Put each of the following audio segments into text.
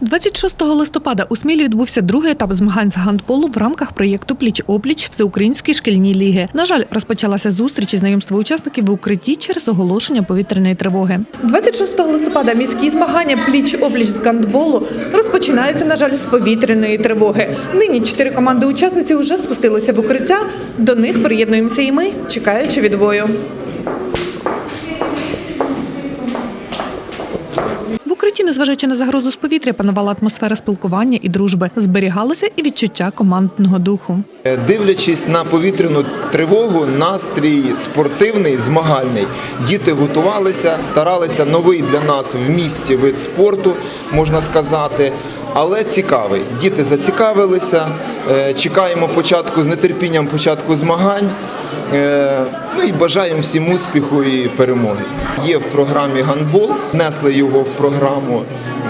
26 листопада у Смілі відбувся другий етап змагань з гандболу в рамках проєкту Пліч опліч Всеукраїнської шкільні ліги. На жаль, розпочалася зустріч і знайомство учасників в укритті через оголошення повітряної тривоги. 26 листопада міські змагання Пліч опліч з гандболу розпочинаються, на жаль, з повітряної тривоги. Нині чотири команди учасниці вже спустилися в укриття. До них приєднуємося і ми, чекаючи відбою. В незважаючи на загрозу з повітря, панувала атмосфера спілкування і дружби. Зберігалося і відчуття командного духу. Е, Дивлячись на повітряну тривогу, настрій спортивний, змагальний. Діти готувалися, старалися новий для нас в місті вид спорту, можна сказати. Але цікавий. Діти зацікавилися. е, Чекаємо початку з нетерпінням початку змагань. Е, Ну і бажаємо всім успіху і перемоги. Є в програмі гандбол, внесли його в програму,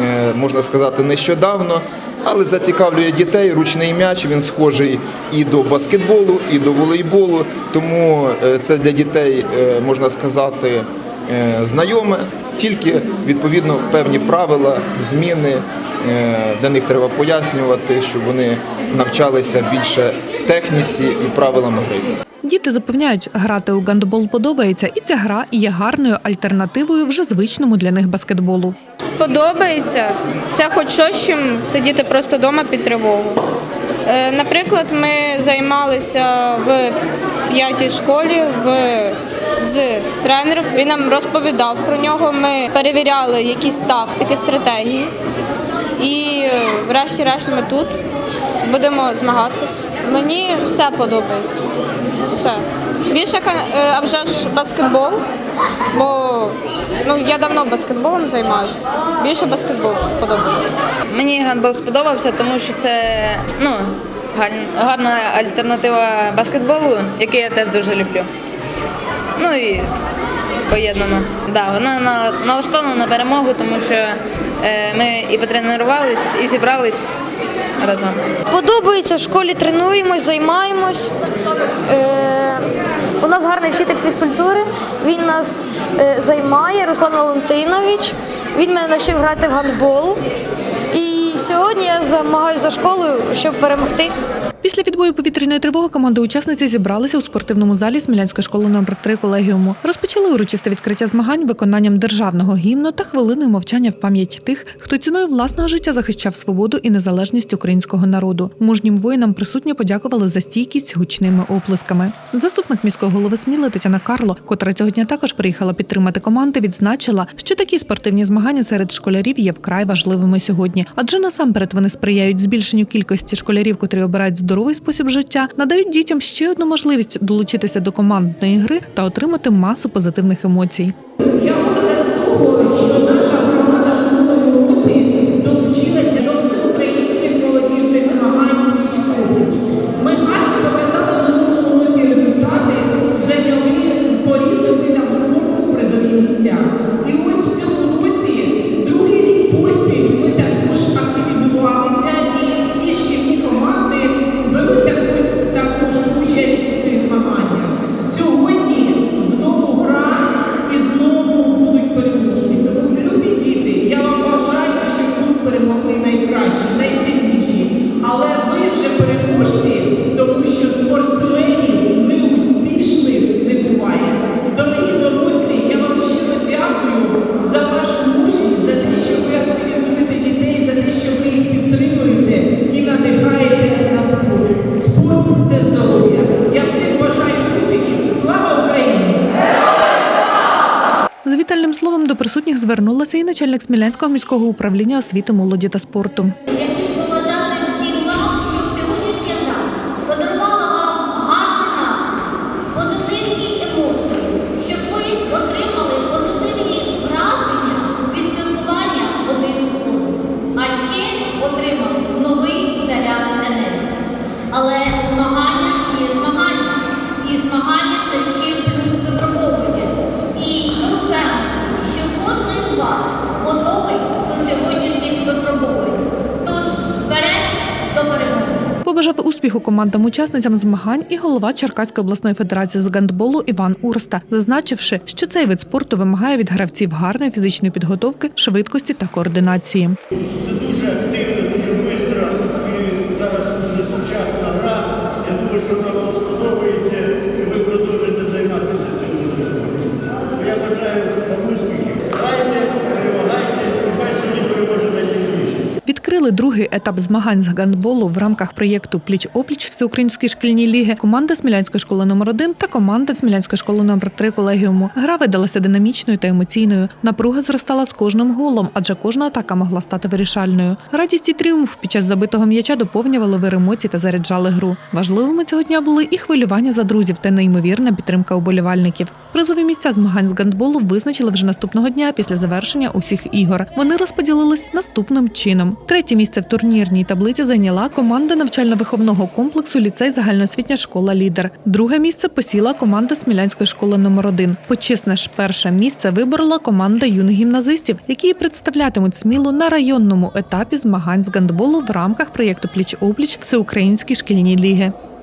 е, можна сказати, нещодавно. Але зацікавлює дітей ручний м'яч. Він схожий і до баскетболу, і до волейболу. Тому е, це для дітей можна сказати знайоме. Тільки відповідно певні правила, зміни для них треба пояснювати, щоб вони навчалися більше техніці і правилам гри. Діти запевняють, грати у гандбол подобається, і ця гра є гарною альтернативою вже звичному для них баскетболу. Подобається. Це хоч щось, чим сидіти просто вдома під тривогу. Е, Наприклад, ми займалися в п'ятій школі в, з тренером. Він нам розповідав про нього. Ми перевіряли якісь тактики, стратегії. І е, врешті-решт ми тут будемо змагатись. Мені все подобається. Все. Більше, е, а вже ж баскетбол, бо ну, я давно баскетболом займаюся. Більше баскетбол подобається. Мені гандбол сподобався, тому що це ну, гарна альтернатива баскетболу, який я теж дуже люблю. Ну і поєднано. Да, вона на- налаштована на перемогу, тому що е, ми і потренувались, і зібрались разом. Подобається, в школі тренуємось, займаємось. Е, у нас гарний вчитель фізкультури, він нас е, займає, Руслан Валентинович. Він мене навчив грати в гандбол. І сьогодні я замагаюся за школою, щоб перемогти. Після відбою повітряної тривоги команди учасниці зібралися у спортивному залі Смілянської школи номер 3 колегіуму. Розпочали урочисте відкриття змагань виконанням державного гімну та хвилиною мовчання в пам'ять тих, хто ціною власного життя захищав свободу і незалежність українського народу. Мужнім воїнам присутні подякували за стійкість гучними оплесками. Заступник міського голови Сміли Тетяна Карло, котра цього дня також приїхала підтримати команди, відзначила, що такі спортивні змагання серед школярів є вкрай важливими сьогодні, адже насамперед вони сприяють збільшенню кількості школярів, котрі обирають здоровий спосіб життя, надають дітям ще одну можливість долучитися до командної гри та отримати масу позитивних емоцій. Я говорю, що наша громада в минулої долучилася до всеукраїнських молодіжних змагань «Пліч опліч». Ми гарно показали в минулому році результати, зайняли по різним видам спорту призові місця. Вітальним словом до присутніх звернулася і начальник Смілянського міського управління освіти, молоді та спорту. Я хочу побажати всім вам, щоб сьогоднішня гра подарувала вам гарний настрій, позитивні емоції, щоб ви отримали позитивні враження від спілкування один з а ще отримали новий заряд енергії. Але успіху командам-учасницям змагань і голова Черкаської обласної федерації з гандболу Іван Урста, зазначивши, що цей вид спорту вимагає від гравців гарної фізичної підготовки, швидкості та координації. Це дуже активно, дуже швидко і зараз дуже сучасна гра. Я думаю, що вона вам сподобається і ви продовжите займатися цим видом спорту. Я бажаю вам успіхів. Грайте, перемагайте, і хай сьогодні переможе найсильніший. Відкрили другий етап змагань з гандболу в рамках проєкту Пліч опліч всеукраїнської шкільні ліги, команда Смілянської школи номер 1 та команда Смілянської школи номер 3 колегіуму. Гра видалася динамічною та емоційною. Напруга зростала з кожним голом, адже кожна атака могла стати вирішальною. Радість і тріумф під час забитого м'яча доповнювали вир емоцій та заряджали гру. Важливими цього дня були і хвилювання за друзів та неймовірна підтримка уболівальників. Призові місця змагань з гандболу визначили вже наступного дня після завершення усіх ігор. Вони розподілились наступним чином. Третє місце в турнірній таблиці зайняла команда навчально-виховного комплексу ліцей загальноосвітня школа Лідер. Друге місце посіла команда Смілянської школи номер 1 Почесне ж перше місце виборола команда юних гімназистів, які представлятимуть смілу на районному етапі змагань з гандболу в рамках проєкту Пліч опліч Всеукраїнські шкільні ліги.